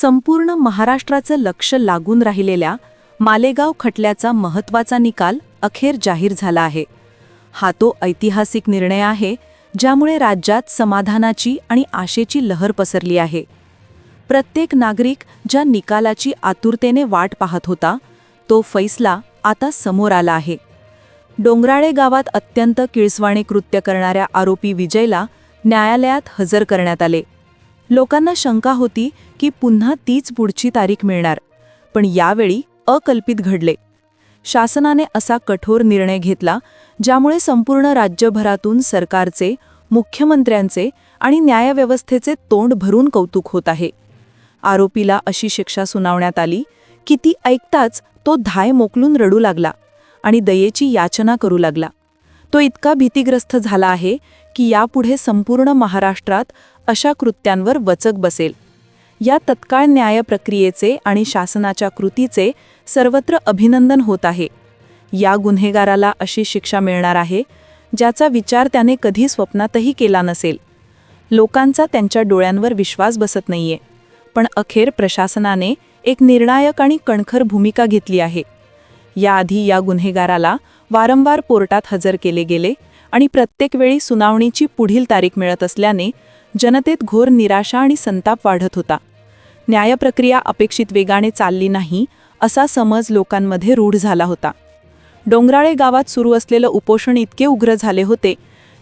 संपूर्ण महाराष्ट्राचं लक्ष लागून राहिलेल्या मालेगाव खटल्याचा महत्त्वाचा निकाल अखेर जाहीर झाला आहे. हा तो ऐतिहासिक निर्णय आहे ज्यामुळे राज्यात समाधानाची आणि आशेची लहर पसरली आहे. प्रत्येक नागरिक ज्या निकालाची आतुरतेने वाट पाहत होता तो फैसला आता समोर आला आहे. डोंगराळे गावात अत्यंत किळसवाणे कृत्य करणाऱ्या आरोपी विजयला न्यायालयात हजर करण्यात आले. लोकांना शंका होती की पुन्हा तीच पुढची तारीख मिळणार. पण यावेळी अकल्पित घडले. शासनाने असा कठोर निर्णय घेतला ज्यामुळे संपूर्ण राज्यभरातून सरकारचे मुख्यमंत्र्यांचे आणि न्यायव्यवस्थेचे तोंड भरून कौतुक होत आहे. आरोपीला अशी शिक्षा सुनावण्यात आली की ती ऐकताच तो धाय मोकलून रडू लागला आणि दयेची याचना करू लागला. तो इतका भीतीग्रस्त झाला आहे की यापुढे संपूर्ण महाराष्ट्रात अशा कृत्यांवर वचक बसेल. या तत्काळ न्याय प्रक्रियेचे आणि शासनाच्या कृतीचे सर्वत्र अभिनंदन होत आहे. या गुन्हेगाराला अशी शिक्षा मिळणार आहे ज्याचा विचार त्याने कधी स्वप्नातही केला नसेल. लोकांचा त्यांच्या डोळ्यांवर विश्वास बसत नाहीये. पण अखेर प्रशासनाने एक निर्णायक आणि कणखर भूमिका घेतली आहे. याआधी या गुन्हेगाराला वारंवार पोर्टात हजर केले गेले आणि प्रत्येक वेळी सुनावणीची पुढील तारीख मिळत असल्याने जनतेत घोर निराशा आणि संताप वाढत होता. न्यायप्रक्रिया अपेक्षित वेगाने चालली नाही असा समज लोकांमध्ये रूढ झाला होता. डोंगराळे गावात सुरू असलेलं उपोषण इतके उग्र झाले होते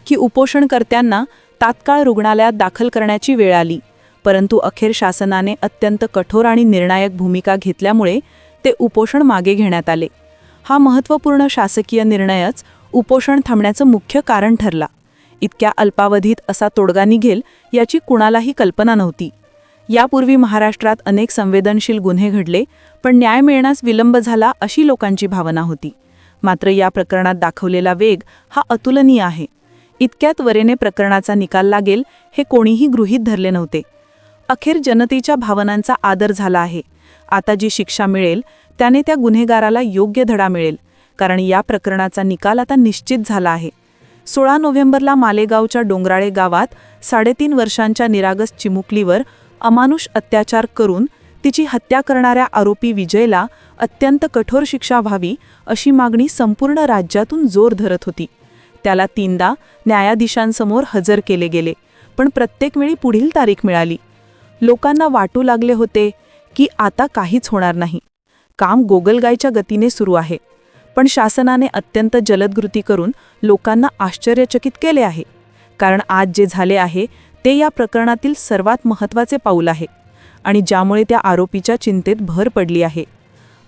की उपोषणकर्त्यांना तात्काळ रुग्णालयात दाखल करण्याची वेळ आली परंतु अखेर शासनाने अत्यंत कठोर आणि निर्णायक भूमिका घेतल्यामुळे ते उपोषण मागे घेण्यात आले. हा महत्त्वपूर्ण शासकीय निर्णयच उपोषण थांबण्याचं मुख्य कारण ठरला. इतक्या अल्पावधीत असा तोडगा निघेल याची कुणालाही कल्पना नव्हती. यापूर्वी महाराष्ट्रात अनेक संवेदनशील गुन्हे घडले पण न्याय मिळण्यास विलंब झाला अशी लोकांची भावना होती. मात्र या प्रकरणात दाखवलेला वेग हा अतुलनीय आहे. इतक्यात वरेने प्रकरणाचा निकाल लागेल हे कोणीही गृहीत धरले नव्हते. अखेर जनतेच्या भावनांचा आदर झाला आहे. आता जी शिक्षा मिळेल त्याने त्या गुन्हेगाराला योग्य धडा मिळेल. कारण या प्रकरणाचा निकाल आता निश्चित झाला आहे. सोळा नोव्हेंबरला मालेगावच्या डोंगराळे गावात साडेतीन वर्षांच्या निरागस चिमुकलीवर अमानुष अत्याचार करून तिची हत्या करणाऱ्या आरोपी विजयला अत्यंत कठोर शिक्षा व्हावी अशी मागणी संपूर्ण राज्यातून जोर धरत होती. त्याला तीनदा न्यायाधीशांसमोर हजर केले गेले पण प्रत्येक वेळी पुढील तारीख मिळाली. लोकांना वाटू लागले होते की आता काहीच होणार नाही. काम गोगलगायच्या गतीने सुरू आहे. पण शासनाने अत्यंत जलदगृती करून लोकांना आश्चर्यचकित केले आहे. कारण आज जे झाले आहे ते या प्रकरणातील सर्वात महत्त्वाचे पाऊल आहे आणि ज्यामुळे त्या आरोपीच्या चिंतेत भर पडली आहे.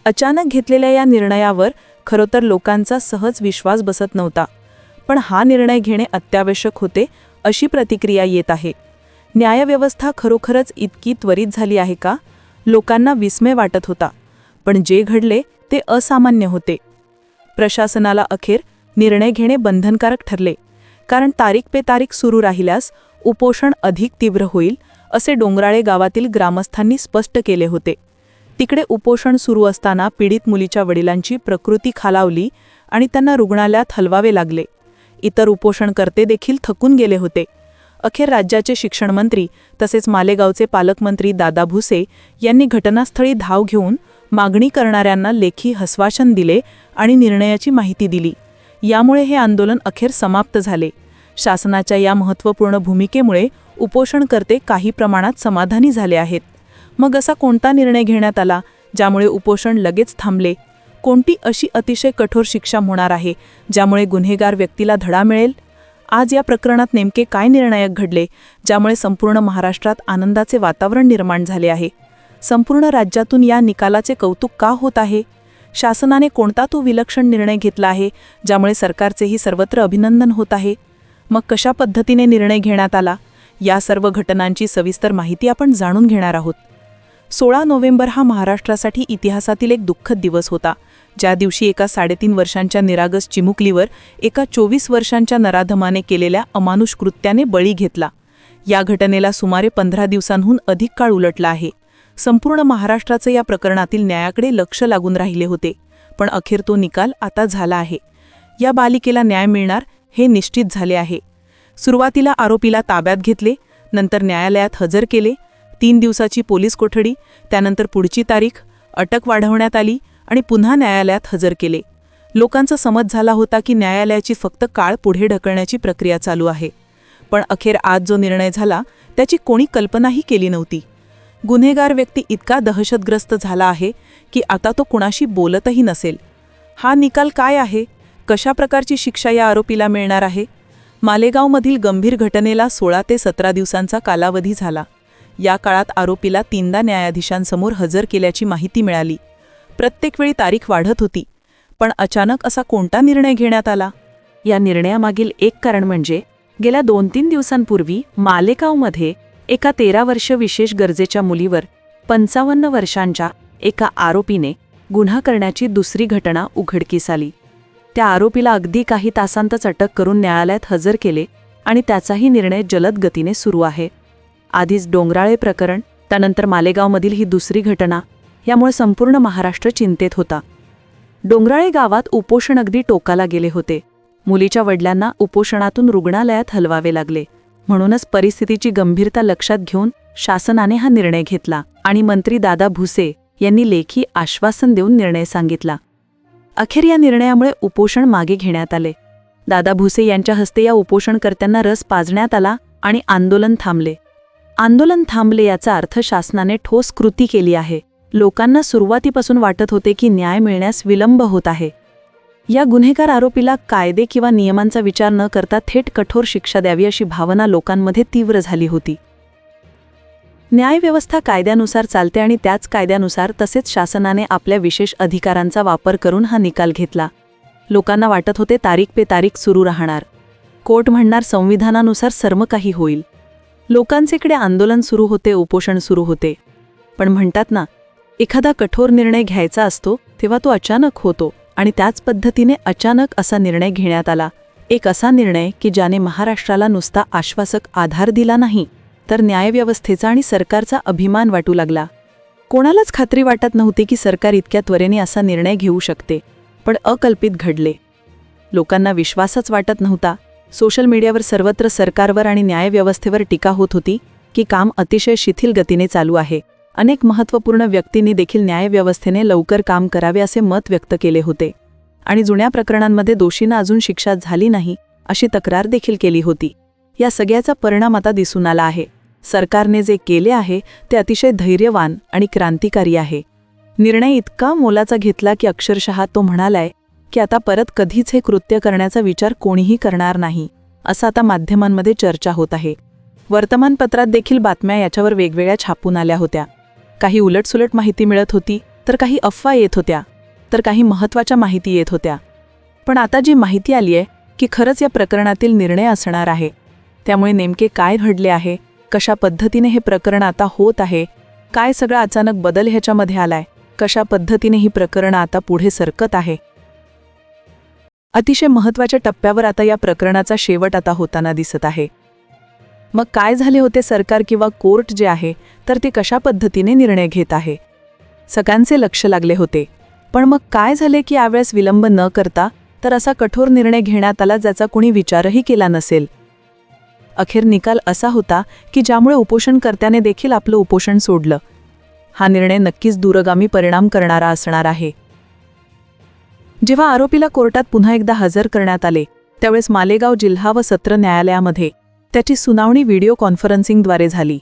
अचानक घेतलेल्या या निर्णयावर खरोतर लोकांचा सहज विश्वास बसत नव्हता पण हा निर्णय घेणे अत्यावश्यक होते अशी प्रतिक्रिया येत आहे. न्यायव्यवस्था खरोखरच इतकी त्वरित झाली आहे का? लोकांना विस्मय वाटत होता पण जे घडले ते असामान्य होते. प्रशासनाला अखेर निर्णय घेणे बंधनकारक ठरले. कारण तारीख पे तारीख सुरू राहिल्यास उपोषण अधिक तीव्र होईल असे डोंगराळे गावातील ग्रामस्थांनी स्पष्ट केले होते. तिकडे उपोषण सुरू असताना पीडित मुलीच्या वडिलांची प्रकृती खालावली आणि त्यांना रुग्णालयात हलवावे लागले. इतर उपोषणकर्ते देखील थकून गेले होते. अखेर राज्याचे शिक्षणमंत्री तसेच मालेगावचे पालकमंत्री दादा भुसे यांनी घटनास्थळी धाव घेऊन मागणी करणाऱ्यांना लेखी हस्वाशन दिले आणि निर्णयाची माहिती दिली. यामुळे हे आंदोलन अखेर समाप्त झाले. शासनाच्या या महत्त्वपूर्ण भूमिकेमुळे उपोषणकर्ते काही प्रमाणात समाधानी झाले आहेत. मग असा कोणता निर्णय घेण्यात आला ज्यामुळे उपोषण लगेच थांबले? कोणती अशी अतिशय कठोर शिक्षा होणार आहे ज्यामुळे गुन्हेगार व्यक्तीला धडा मिळेल? आज या प्रकरणात नेमके काय निर्णायक घडले ज्यामुळे संपूर्ण महाराष्ट्रात आनंदाचे वातावरण निर्माण झाले आहे? संपूर्ण राज्यातून या निकालाचे कौतुक का होत आहे? शासनाने कोणता तो विलक्षण निर्णय घेतला आहे ज्यामुळे सरकारचेही सर्वत्र अभिनंदन होत आहे? मग कशा पद्धतीने निर्णय घेण्यात आला? या सर्व घटनांची सविस्तर माहिती आपण जाणून घेणार आहोत. सोळा नोव्हेंबर हा महाराष्ट्रासाठी इतिहासातील एक दुःखद दिवस होता. ज्या दिवशी एका साडेतीन वर्षांच्या निरागस चिमुकलीवर एका चोवीस वर्षांच्या नराधमाने केलेल्या अमानुष कृत्याने बळी घेतला. या घटनेला सुमारे पंधरा दिवसांहून अधिक काळ उलटला आहे. संपूर्ण महाराष्ट्राचं या प्रकरणातील न्यायाकडे लक्ष लागून राहिले होते. पण अखेर तो निकाल आता झाला आहे. या बालिकेला न्याय मिळणार हे निश्चित झाले आहे. सुरुवातीला आरोपीला ताब्यात घेतले नंतर न्यायालयात हजर केले. तीन दिवसाची पोलीस कोठडी त्यानंतर पुढची तारीख अटक वाढवण्यात आली आणि पुन्हा न्यायालयात हजर केले. लोकांचा समज झाला होता की न्यायालयाची फक्त काळ पुढे ढकलण्याची प्रक्रिया चालू आहे. पण अखेर आज जो निर्णय झाला त्याची कोणी कल्पनाही केली नव्हती. गुन्हेगार व्यक्ती इतका दहशतग्रस्त झाला आहे की आता तो कुणाशी बोलतही नसेल. हा निकाल काय आहे? कशा प्रकारची शिक्षा या आरोपीला मिळणार आहे? मालेगावमधील गंभीर घटनेला सोळा ते सतरा दिवसांचा कालावधी झाला. या काळात आरोपीला तीनदा न्यायाधीशांसमोर हजर केल्याची माहिती मिळाली. प्रत्येक वेळी तारीख वाढत होती. पण अचानक असा कोणता निर्णय घेण्यात आला? या निर्णयामागील एक कारण म्हणजे गेल्या दोन तीन दिवसांपूर्वी मालेगावमध्ये एका तेरा वर्ष विशेष गरजेच्या मुलीवर पंचावन्न वर्षांच्या एका आरोपीने गुन्हा करण्याची दुसरी घटना उघडकीस आली. त्या आरोपीला अगदी काही तासांतच अटक करून न्यायालयात हजर केले आणि त्याचाही निर्णय जलद गतीने सुरू आहे. आधीच डोंगराळे प्रकरण त्यानंतर मालेगावमधील ही दुसरी घटना यामुळे संपूर्ण महाराष्ट्र चिंतेत होता. डोंगराळे गावात उपोषण अगदी टोकाला गेले होते. मुलीच्या वडिलांना उपोषणातून रुग्णालयात हलवावे लागले. म्हणूनच परिस्थितीची गंभीरता लक्षात घेऊन शासनाने हा निर्णय घेतला आणि मंत्री दादा भुसे यांनी लेखी आश्वासन देऊन निर्णय सांगितला. अखेर या निर्णयामुळे उपोषण मागे घेण्यात आले. दादा भुसे यांच्या हस्ते या उपोषणकर्त्यांना रस पाजण्यात आला आणि आंदोलन थांबले. आंदोलन थांबले याचा अर्थ शासनाने ठोस कृती केली आहे. लोकांना सुरुवातीपासून वाटत होते की न्याय मिळण्यास विलंब होत आहे. या गुन्हेगार आरोपीला कायदे किंवा नियमांचा विचार न करता थेट कठोर शिक्षा द्यावी अशी भावना लोकांमध्ये तीव्र झाली होती. न्यायव्यवस्था कायद्यानुसार चालते आणि त्याच कायद्यानुसार तसेच शासनाने आपल्या विशेष अधिकारांचा वापर करून हा निकाल घेतला. लोकांना वाटत होते तारीख पे तारीख सुरू राहणार. कोर्ट म्हणणार संविधानानुसार सर्व काही होईल. लोकांचेकडे आंदोलन सुरू होते उपोषण सुरू होते. पण म्हणतात ना एखादा कठोर निर्णय घ्यायचा असतो तेव्हा तो अचानक होतो. आणि त्याच पद्धतीने अचानक असा निर्णय घेण्यात आला. एक असा निर्णय की ज्याने महाराष्ट्राला नुसता आश्वासक आधार दिला नाही तर न्यायव्यवस्थेचा आणि सरकारचा अभिमान वाटू लागला. कोणालाच खात्री वाटत नव्हती की सरकार इतक्या त्वरेने असा निर्णय घेऊ शकते पण अकल्पित घडले. लोकांना विश्वासच वाटत नव्हता. सोशल मीडियावर सर्वत्र सरकारवर आणि न्यायव्यवस्थेवर टीका होत होती की काम अतिशय शिथिल गतीने चालू आहे. अनेक महत्त्वपूर्ण व्यक्तींनी देखील न्यायव्यवस्थेने लवकर काम करावे असे मत व्यक्त केले होते. आणि जुन्या प्रकरणांमध्ये दोषींना अजून शिक्षा झाली नाही अशी तक्रार देखील केली होती. या सगळ्याचा परिणाम आता दिसून आला आहे. सरकारने जे केले आहे ते अतिशय धैर्यवान आणि क्रांतिकारी आहे. निर्णय इतका मोलाचा घेतला की अक्षरशः तो म्हणालाय की आता परत कधीच हे कृत्य करण्याचा विचार कोणीही करणार नाही असं आता माध्यमांमध्ये चर्चा होत आहे. वर्तमानपत्रात देखील बातम्या याच्यावर वेगवेगळ्या छापून आल्या होत्या. काही उलटसुलट माहिती मिळत होती तर काही अफवा येत होत्या तर काही महत्त्वाच्या माहिती येत होत्या. पण आता जी माहिती आली आहे की खरंच या प्रकरणातील निर्णय असणार आहे त्यामुळे नेमके काय घडले आहे कशा पद्धतीने हे प्रकरण आता होत आहे काय सगळा अचानक बदल ह्याच्यामध्ये आलाय कशा पद्धतीने ही प्रकरणं आता पुढे सरकत आहे? अतिशय महत्त्वाच्या टप्प्यावर आता या प्रकरणाचा शेवट आता होताना दिसत आहे. मग काय झाले होते सरकार किंवा कोर्ट जे आहे तर ते कशा पद्धतीने निर्णय घेत आहे? सगळ्यांचे लक्ष लागले होते. पण मग काय झाले की यावेळेस विलंब न करता तर असा कठोर निर्णय घेण्यात आला ज्याचा कुणी विचारही केला नसेल? अखेर निकाल असा होता की ज्यामुळे उपोषणकर्त्याने देखील आपलं उपोषण सोडलं. हा निर्णय नक्कीच दूरगामी परिणाम करणारा असणार आहे. जेव्हा आरोपीला कोर्टात पुन्हा एकदा हजर करण्यात आले त्यावेळेस मालेगाव जिल्हा व सत्र न्यायालयामध्ये त्याची सुनावणी व्हिडिओ कॉन्फरन्सिंगद्वारे झाली.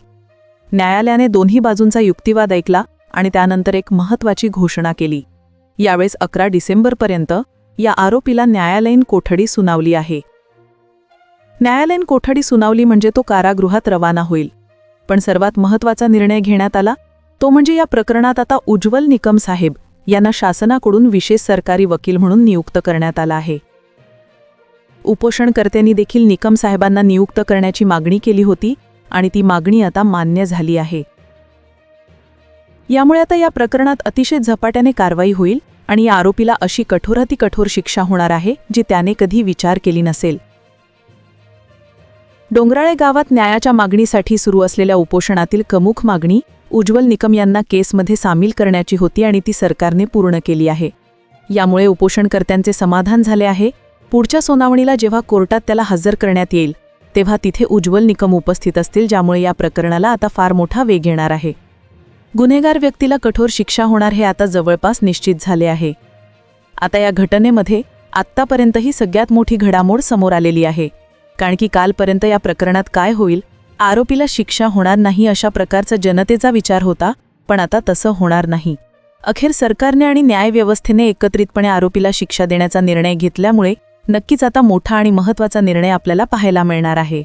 न्यायालयाने दोन्ही बाजूंचा युक्तिवाद ऐकला आणि त्यानंतर एक महत्त्वाची घोषणा केली. यावेळेस अकरा डिसेंबरपर्यंत या आरोपीला न्यायालयीन कोठडी सुनावली आहे. न्यायालयीन कोठडी सुनावली म्हणजे तो कारागृहात रवाना होईल. पण सर्वात महत्त्वाचा निर्णय घेण्यात आला तो म्हणजे या प्रकरणात आता उज्ज्वल निकम साहेब यांना शासनाकडून विशेष सरकारी वकील म्हणून नियुक्त करण्यात आला आहे. उपोषणकर्त्यांनी देखील निकम साहेबांना नियुक्त करण्याची मागणी केली होती आणि ती मागणी आता मान्य झाली आहे. यामुळे आता या प्रकरणात अतिशय झपाट्याने कारवाई होईल आणि या आरोपीला अशी कठोराती कठोर शिक्षा होणार आहे जी त्याने कधी विचार केली नसेल. डोंगराळे गावात न्यायाच्या मागणीसाठी सुरू असलेल्या उपोषणातील कमुख मागणी उज्ज्वल निकम यांना केसमध्ये सामील करण्याची होती आणि ती सरकारने पूर्ण केली आहे. यामुळे उपोषणकर्त्यांचे समाधान झाले आहे पुढच्या सुनावणीला जेव्हा कोर्टात त्याला हजर करण्यात येईल तेव्हा तिथे उज्ज्वल निकम उपस्थित असतील ज्यामुळे या प्रकरणाला आता फार मोठा वेग येणार आहे. गुन्हेगार व्यक्तीला कठोर शिक्षा होणार हे आता जवळपास निश्चित झाले आहे. आता या घटनेमध्ये आत्तापर्यंत ही सगळ्यात मोठी घडामोड समोर आलेली आहे कारण की कालपर्यंत या प्रकरणात काय होईल आरोपीला शिक्षा होणार नाही अशा प्रकारचा जनतेचा विचार होता पण आता तसं होणार नाही. अखेर सरकारने आणि न्यायव्यवस्थेने एकत्रितपणे आरोपीला शिक्षा देण्याचा निर्णय घेतल्यामुळे नक्कीच आता मोठा आणि महत्त्वाचा निर्णय आपल्याला पाहायला मिळणार आहे.